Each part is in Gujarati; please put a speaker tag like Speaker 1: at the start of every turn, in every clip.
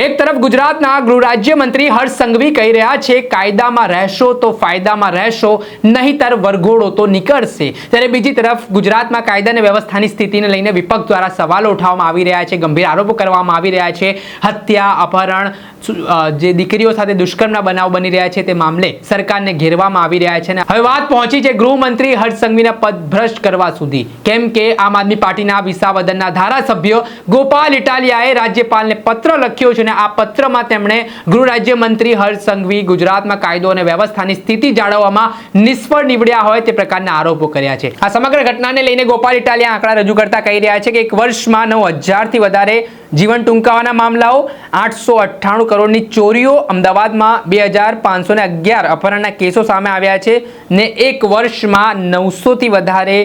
Speaker 1: એક તરફ ગુજરાતના ગૃહ રાજ્ય મંત્રી હર્ષ સંઘવી કહી રહ્યા છે, કાયદામાં રહેશો તો ફાયદામાં રહેશો, નહીતર વરઘોડો તો નીકળશે. ત્યારે બીજી તરફ ગુજરાતમાં કાયદા અને વ્યવસ્થાની સ્થિતિને લઈને વિપક્ષ દ્વારા સવાલો ઉઠાવવામાં આવી રહ્યા છે, ગંભીર આરોપો કરવામાં આવી રહ્યા છે, હત્યા, અપહરણ જે દીકરીઓ સાથે દુષ્કર્મના બનાવ બની રહ્યા છે, તે મામલે સરકારને ઘેરવામાં આવી રહ્યા છે હવે વાત પહોંચી છે ગૃહમંત્રી હર્ષ સંઘવીના પદ ભ્રષ્ટ કરવા સુધી. કેમ કે આમ આદમી પાર્ટીના વિસાવદનના ધારાસભ્ય ગોપાલ ઇટાલિયાએ રાજ્યપાલને પત્ર લખ્યો છે અને આ પત્રમાં તેમણે ગૃહ રાજ્યમંત્રી હર્ષ સંઘવી, ગુજરાતમાં કાયદો અને વ્યવસ્થાની સ્થિતિ જાળવવામાં નિષ્ફળ નીવડ્યા હોય તે પ્રકારના આરોપો કર્યા છે. આ સમગ્ર ઘટનાને લઈને ગોપાલ ઇટાલિયા આંકડા રજૂ કરતા કહી રહ્યા છે કે એક વર્ષમાં નવ હજારથી વધારે જીવન ટૂંકાવાના મામલાઓ, આઠસો અઠ્ઠાણું કરોડની ચોરીઓ, અમદાવાદમાં બે હજાર પાંચસો ને અગિયાર અપહરણના કેસો સામે આવ્યા છે ને એક વર્ષમાં નવસોથી વધારે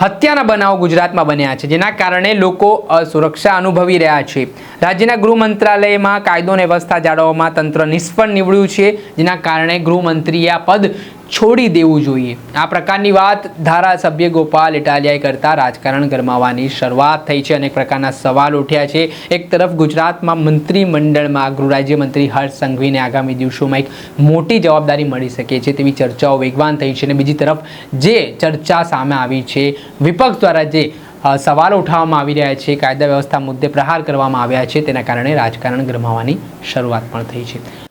Speaker 1: હત્યાના બનાવો ગુજરાતમાં બન્યા છે, જેના કારણે લોકો અસુરક્ષા અનુભવી રહ્યા છે. રાજ્યના ગૃહ મંત્રાલયમાં કાયદો અને વ્યવસ્થા જાળવવામાં તંત્ર નિષ્ફળ નીવડ્યું છે, જેના કારણે ગૃહમંત્રીએ આ પદ છોડી દેવું જોઈએ. આ પ્રકારની વાત ધારાસભ્ય ગોપાલ ઇટાલિયાએ કરતા રાજકારણ ગરમાવાની શરૂઆત થઈ છે. અનેક પ્રકારના સવાલ ઉઠ્યા છે. એક તરફ ગુજરાતમાં મંત્રીમંડળમાં ગૃહરાજ્યમંત્રી હર્ષ સંઘવીને આગામી દિવસોમાં એક મોટી જવાબદારી મળી શકે છે તેવી ચર્ચાઓ વેગવાન થઈ છે. અને બીજી તરફ જે ચર્ચા સામે આવી છે, વિપક્ષ દ્વારા જે સવાલ ઉઠાવવામાં આવી રહ્યા છે, કાયદા વ્યવસ્થા મુદ્દે પ્રહાર કરવામાં આવ્યા છે, તેના કારણે રાજકારણ ગરમાવાની શરૂઆત પણ થઈ છે.